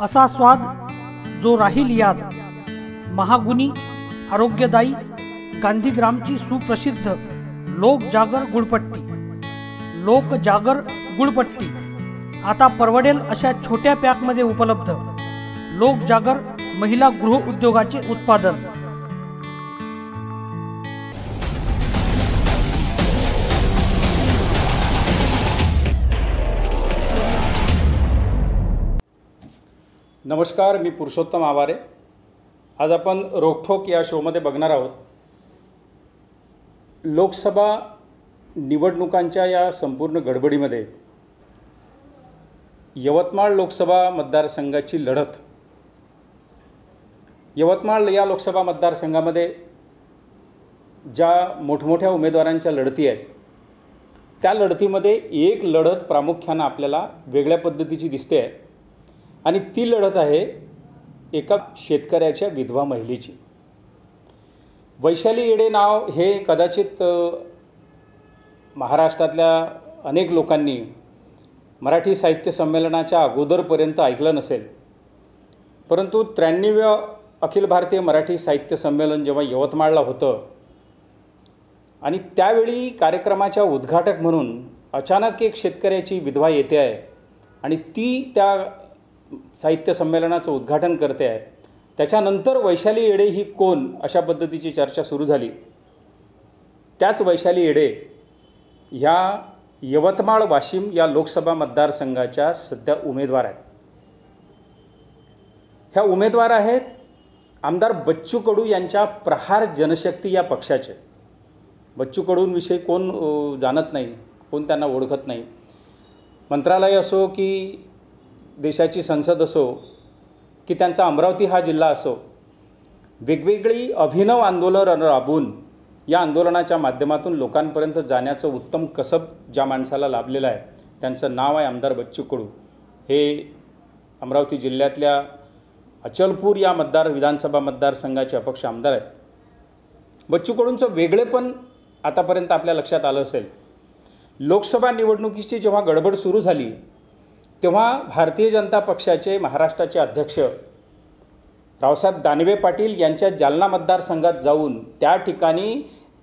असा स्वाद जो राहील याद. महागुणी आरोग्यदायी गांधीग्रामची सुप्रसिद्ध लोकजागर गुळपट्टी. लोकजागर गुळपट्टी. आता परवडेल अशा छोट्या पॅकमध्ये उपलब्ध. लोकजागर महिला गृह उद्योगाचे उत्पादन. नमस्कार मी पुरुषोत्तम आवारे. आज आपण रोखोक या शोमध्ये बघणार आहोत. लोकसभा निवडणुकांच्या या संपूर्ण गडबडीमध्ये यवतमाळ लोकसभा मतदारसंघाची लढत. यवतमाळ या लोकसभा मतदारसंघामध्ये ज्या मोठमोठ्या उमेदवारांच्या लढती आहेत त्या लढतीमध्ये एक लढत प्रामुख्यानं आपल्याला वेगळ्या पद्धतीची दिसते आहे. आणि ती लढत आहे एका शेतकऱ्याच्या विधवा महिलेची. वैशाली येडे नाव हे कदाचित महाराष्ट्रातल्या अनेक लोकांनी मराठी साहित्य संमेलनाच्या अगोदरपर्यंत ऐकलं नसेल. परंतु त्र्याण्णव्या अखिल भारतीय मराठी साहित्य संमेलन जेव्हा यवतमाळला होतं आणि त्यावेळी कार्यक्रमाच्या उद्घाटक म्हणून अचानक एक शेतकऱ्याची विधवा येते आहे आणि ती त्या साहित्य संमेलनाचं उद्घाटन करते आहे. त्याच्यानंतर वैशाली येडे ही कोण अशा पद्धतीची चर्चा सुरू झाली. त्याच वैशाली येडे ह्या यवतमाळ वाशिम या लोकसभा मतदारसंघाच्या सध्या उमेदवार आहेत. ह्या उमेदवार आहेत आमदार बच्चू कडू यांच्या प्रहार जनशक्ती या पक्षाचे. बच्चू कडूंविषयी कोण जाणत नाही कोण त्यांना ओळखत नाही. मंत्रालय असो की देशाची संसद असो की त्यांचा अमरावती हा जिल्हा असो वेगवेगळी अभिनव आंदोलन राबवून या आंदोलनाच्या माध्यमातून लोकांपर्यंत जाण्याचं उत्तम कसब ज्या माणसाला लाभलेलं आहे त्यांचं नाव आहे आमदार बच्चू कडू. हे अमरावती जिल्ह्यातल्या अचलपूर या मतदार विधानसभा मतदारसंघाचे अपक्ष आमदार आहेत. बच्चू कडूंचं वेगळेपण आतापर्यंत आपल्या लक्षात आलं असेल. लोकसभा निवडणुकीची जेव्हा गडबड सुरू झाली तेव्हा भारतीय जनता पक्षाचे महाराष्ट्राचे अध्यक्ष रावसाहेब दानवे पाटील यांच्या जालना मतदारसंघात जाऊन त्या ठिकाणी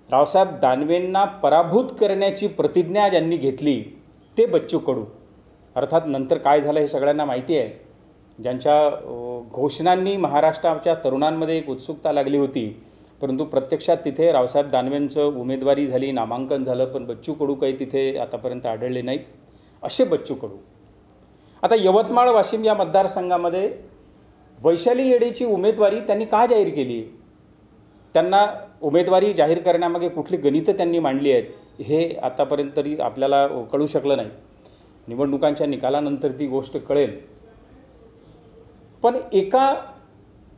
रावसाहेब दानवेंना पराभूत करण्याची प्रतिज्ञा ज्यांनी घेतली ते बच्चू कडू. अर्थात नंतर काय झालं हे सगळ्यांना माहिती आहे. ज्यांच्या घोषणांनी महाराष्ट्राच्या तरुणांमध्ये एक उत्सुकता लागली होती. परंतु प्रत्यक्षात तिथे रावसाहेब दानवेंचं उमेदवारी झाली नामांकन झालं पण बच्चू कडू काही तिथे आतापर्यंत आढळले नाहीत. असे बच्चू कडू. आता यवतमाळ वाशिम या मतदारसंघामध्ये वैशाली येडेची उमेदवारी त्यांनी का जाहीर केली? त्यांना उमेदवारी जाहीर करण्यामागे कुठली गणितं त्यांनी मांडली आहेत हे आतापर्यंत तरी आपल्याला कळू शकलं नाही. निवडणुकांच्या निकालानंतर ती गोष्ट कळेल. पण एका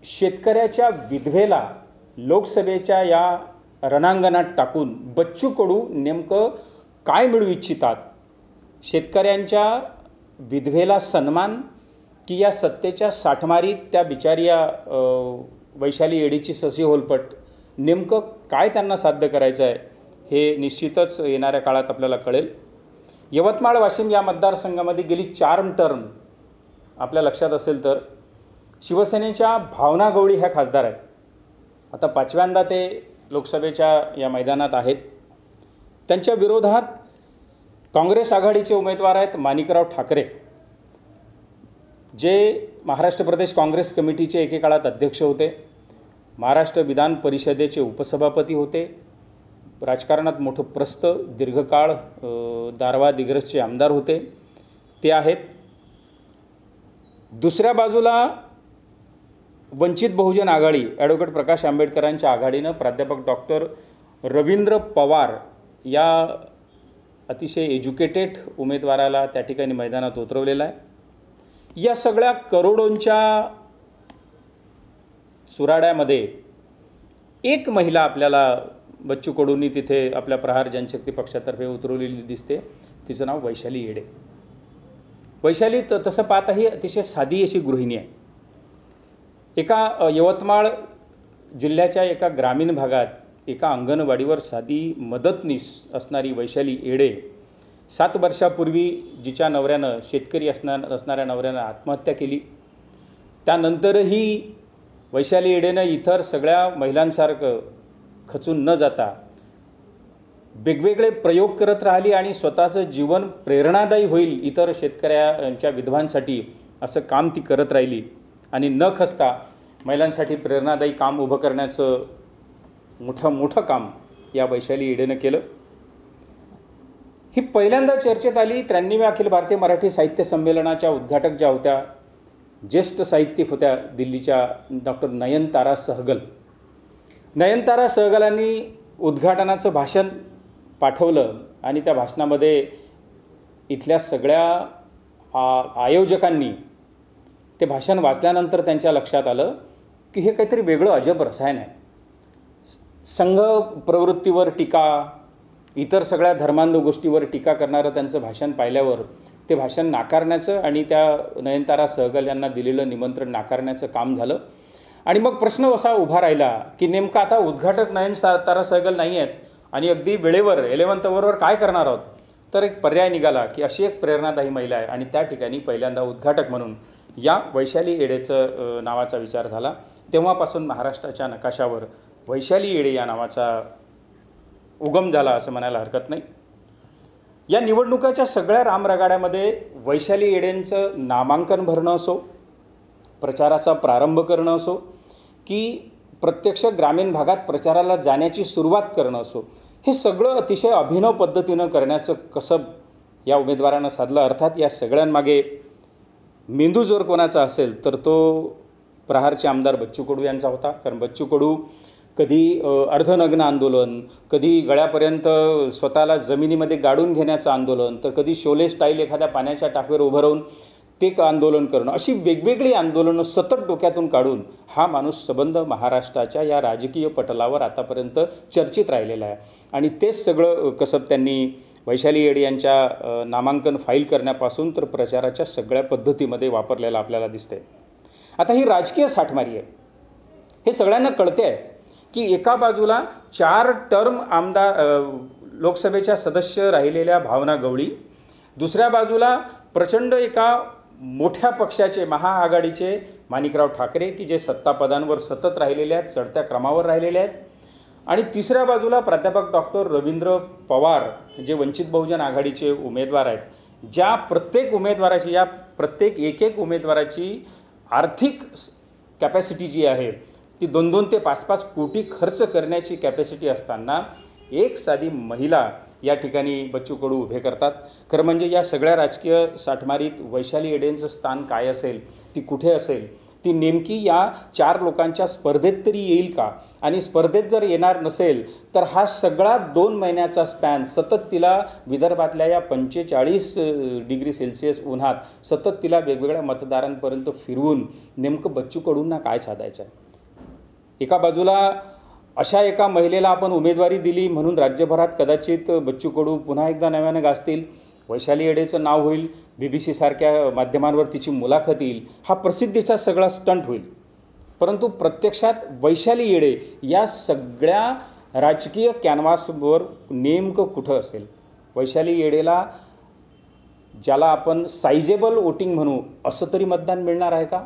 शेतकऱ्याच्या विधवेला लोकसभेच्या या रणांगणात टाकून बच्चू कडू नेमकं काय मिळू इच्छितात? शेतकऱ्यांच्या विधवेला सन्मान की या सत्तेच्या साठमारीत त्या बिचारिया वैशाली येडीची ससी होलपट नेमकं काय त्यांना साध्य करायचं आहे हे निश्चितच येणाऱ्या काळात आपल्याला कळेल. यवतमाळ वाशिम या मतदारसंघामध्ये गेली चार टर्म आपल्या लक्षात असेल तर. शिवसेनेच्या भावना गवळी ह्या खासदार आहेत. आता पाचव्यांदा ते लोकसभेच्या या मैदानात आहेत. त्यांच्या विरोधात काँग्रेस आघाडीचे उमेदवार आहेत माणिकराव ठाकरे. जे महाराष्ट्र प्रदेश काँग्रेस कमिटीचे एकेकाळात अध्यक्ष होते महाराष्ट्र विधान परिषदेचे उपसभापती होते राजकारणात मोठं प्रस्त दीर्घकाळ दारवा दिग्रसचे आमदार होते ते आहेत. दुसऱ्या बाजूला वंचित बहुजन आघाडी ॲडव्होकेट प्रकाश आंबेडकरांच्या आघाडीनं प्राध्यापक डॉक्टर रवींद्र पवार या अतिशय एज्युकेटेड उमेदवाराला त्या ठिकाणी मैदानात उतरवलेला आहे. या सगळ्या करोडोंच्या चुराड्यामध्ये एक महिला आपल्याला बच्चू कडूंनी तिथे आपल्या प्रहार जनशक्ती पक्षातर्फे उतरवलेली दिसते. तिचं नाव वैशाली येडे. वैशाली त तसं पाहताही अतिशय साधी अशी गृहिणी आहे. एका यवतमाळ जिल्ह्याच्या एका ग्रामीण भागात एका अंगणवाडीवर साधी मदतनीस असणारी वैशाली येडे सात वर्षापूर्वी जिच्या नवऱ्यानं शेतकरी असणार असणाऱ्या नवऱ्यानं आत्महत्या केली. त्यानंतरही वैशाली येडेनं इतर सगळ्या महिलांसारखं खचून न जाता वेगवेगळे प्रयोग करत राहिली आणि स्वतःचं जीवन प्रेरणादायी होईल इतर शेतकऱ्यांच्या विधवांसाठी असं काम ती करत राहिली. आणि न खसता महिलांसाठी प्रेरणादायी काम उभं करण्याचं मोठं मोठं काम या वैशाली इडेनं केलं. ही पहिल्यांदा चर्चेत आली त्र्याण्णव्या अखिल भारतीय मराठी साहित्य संमेलनाच्या उद्घाटक ज्या होत्या ज्येष्ठ साहित्यिक होत्या दिल्लीच्या डॉक्टर नयनतारा सहगल. नयनतारा सहगलांनी उद्घाटनाचं भाषण पाठवलं आणि त्या भाषणामध्ये इथल्या सगळ्या आ आयोजकांनी ते भाषण वाचल्यानंतर त्यांच्या लक्षात आलं की हे काहीतरी वेगळं अजब रसायन आहे. संघ प्रवृत्तीवर टीका इतर सगळ्या धर्मांध गोष्टीवर टीका करणारं त्यांचं भाषण पाहिल्यावर ते भाषण नाकारण्याचं आणि त्या नयनतारा सहगल यांना दिलेलं निमंत्रण नाकारण्याचं काम झालं. आणि मग प्रश्न असा उभा राहिला की नेमका आता उद्घाटक नयन तारा सहगल नाही आहेत आणि अगदी वेळेवर एलेवंथ ओव्हरवर काय करणार आहोत? तर एक पर्याय निघाला की अशी एक प्रेरणादायी महिला आहे आणि त्या ठिकाणी पहिल्यांदा उद्घाटक म्हणून या वैशाली येडेचं नावाचा विचार झाला. तेव्हापासून महाराष्ट्राच्या नकाशावर वैशाली येडे या नावाचा उगम झाला असं म्हणायला हरकत नाही. या निवडणुकाच्या सगळ्या रामरगाड्यामध्ये वैशाली येडेंचं नामांकन भरणं असो प्रचाराचा प्रारंभ करणं असो की प्रत्यक्ष ग्रामीण भागात प्रचाराला जाण्याची सुरुवात करणं असो हे सगळं अतिशय अभिनव पद्धतीनं करण्याचं कसब या उमेदवारानं साधलं. अर्थात या सगळ्यांमागे मेंदू जोर कोणाचा असेल तर तो प्रहारचे आमदार बच्चू कडू यांचा होता. कारण बच्चू कडू कधी अर्धनग्न आंदोलन कधी गळ्यापर्यंत स्वतःला जमिनीमध्ये गाडून घेण्याचं आंदोलन तर कधी शोले स्टाईल एखाद्या पाण्याच्या टाकीवर उभं राहून ते आंदोलन करणं अशी वेगवेगळी आंदोलनं सतत डोक्यातून काढून हा माणूस सबंध महाराष्ट्राच्या या राजकीय पटलावर आतापर्यंत चर्चित राहिलेला आहे. आणि तेच सगळं कसं त्यांनी वैशाली येडे यांच्या नामांकन फाईल करण्यापासून तर प्रचाराच्या सगळ्या पद्धतीमध्ये वापरलेलं आपल्याला दिसतंय. आता ही राजकीय साठमारी आहे. हे सगळ्यांना कळते आहे की एका बाजूला चार टर्म आमदार लोकसभेच्या सदस्य राहिलेल्या भावना गवळी दुसऱ्या बाजूला प्रचंड एका मोठ्या पक्षाचे महाआघाडीचे माणिकराव ठाकरे की जे सत्तापदांवर सतत राहिलेले आहेत चढत्या क्रमावर राहिलेले आहेत. आणि तिसऱ्या बाजूला प्राध्यापक डॉक्टर रवींद्र पवार जे वंचित बहुजन आघाडीचे उमेदवार आहेत. ज्या प्रत्येक उमेदवाराची या प्रत्येक एक एक उमेदवाराची आर्थिक कॅपॅसिटी जी आहे ती दोन दोन ते पाच पाच कोटी खर्च करण्याची कॅपॅसिटी असताना एक साधी महिला या ठिकाणी बच्चू कडू उभे करतात. खरं म्हणजे या सगळ्या राजकीय साठमारीत वैशाली येडेंचं स्थान काय असेल ती कुठे असेल ती नेमकी या चार लोकांच्या स्पर्धेत तरी येईल का? आणि स्पर्धेत जर येणार नसेल तर हा सगळा दोन महिन्याचा स्पॅन सतत तिला विदर्भातल्या या पंचेचाळीस डिग्री सेल्सिअस उन्हात सतत तिला वेगवेगळ्या मतदारांपर्यंत फिरवून नेमकं बच्चू कडूंना काय साधायचं आहे एका बाजूला अशा एका महिलेला आपण उमेदवारी दिली म्हणून राज्यभरात कदाचित बच्चू कडू पुन्हा एकदा नव्यानं गाजतील. वैशाली येडेचं नाव होईल. बी बी सीसारख्या माध्यमांवर तिची मुलाखत येईल. हा प्रसिद्धीचा सगळा स्टंट होईल. परंतु प्रत्यक्षात वैशाली येडे या सगळ्या राजकीय कॅनव्हासवर नेमकं कुठं असेल? वैशाली येडेला ज्याला आपण सायझेबल वोटिंग म्हणू असं तरी मतदान मिळणार आहे का?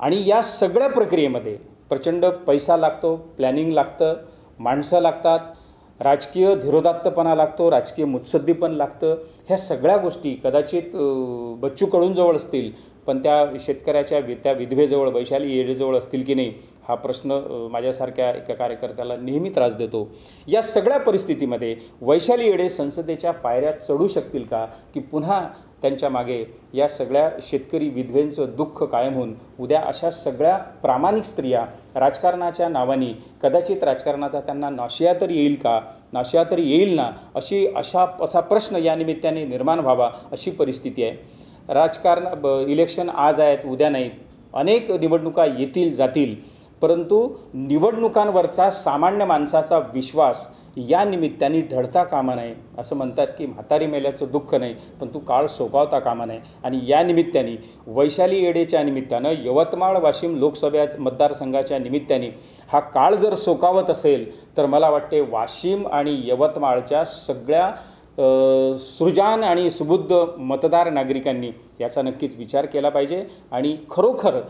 आणि या सगळ्या प्रक्रियेमध्ये प्रचंड पैसा लागतो प्लॅनिंग लागतं माणसं लागतात राजकीय धीरोदात्तपणा लागतो राजकीय मुत्सद्दी पण लागतं. ह्या सगळ्या गोष्टी कदाचित बच्चू कडूंजवळ असतील पण त्या शेतकऱ्याच्या वि त्या विधवेजवळ वैशाली येडेजवळ असतील की नाही हा प्रश्न माझ्यासारख्या एका कार्यकर्त्याला नेहमी त्रास देतो. या सगळ्या परिस्थितीमध्ये वैशाली येडे संसदेच्या पायऱ्या चढू शकतील का? की पुन्हा त्यांच्या मागे या सगळ्या शेतकरी विधवेंचं दुःख कायम होऊन उद्या अशा सगळ्या प्रामाणिक स्त्रिया राजकारणाच्या नावाने कदाचित राजकारणाचा त्यांना नाशिया तरी येईल का? नाशिया तरी येईल ना? अशी अशा असा प्रश्न या निमित्ताने निर्माण व्हावा अशी परिस्थिती आहे. राजकारण ब इलेक्शन आज आहेत उद्या नाहीत. अनेक निवडणुका येतील जातील. परंतु निवडणुकांवरचा सामान्य माणसाचा विश्वास या निमित्ताने ढळता कामा नये असं म्हणतात की म्हातारी मेल्याचं दुःख नाही पण तू काळ सोकावता कामा नये. आणि या निमित्ताने वैशाली येडेच्या निमित्तानं यवतमाळ वाशिम लोकसभा मतदारसंघाच्या निमित्ताने हा काळ जर सोकावत असेल तर मला वाटते वाशिम आणि यवतमाळच्या सगळ्या सृजान आणि सुबुद्ध मतदार नागरिकांनी याचा नक्कीच विचार केला पाहिजे. आणि खरोखर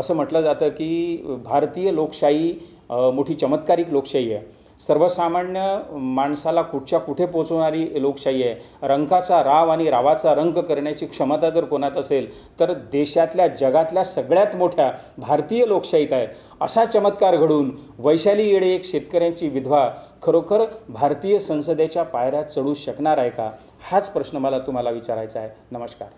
असं म्हटलं जातं की भारतीय लोकशाही मोठी चमत्कारिक लोकशाही आहे. सर्वसामान्य माणसाला कुठच्या कुठे पोचवणारी लोकशाही आहे? रंगाचा राव आणि रावाचा रंग करण्याची क्षमता जर कोणात असेल तर देशातल्या जगातल्या सगळ्यात मोठ्या भारतीय लोकशाहीत आहे. असा चमत्कार घडून वैशाली येडे एक शेतकऱ्यांची विधवा खरोखर भारतीय संसदेच्या पायऱ्या चढू शकणार आहे का? हाच प्रश्न मला तुम्हाला विचारायचा आहे. नमस्कार.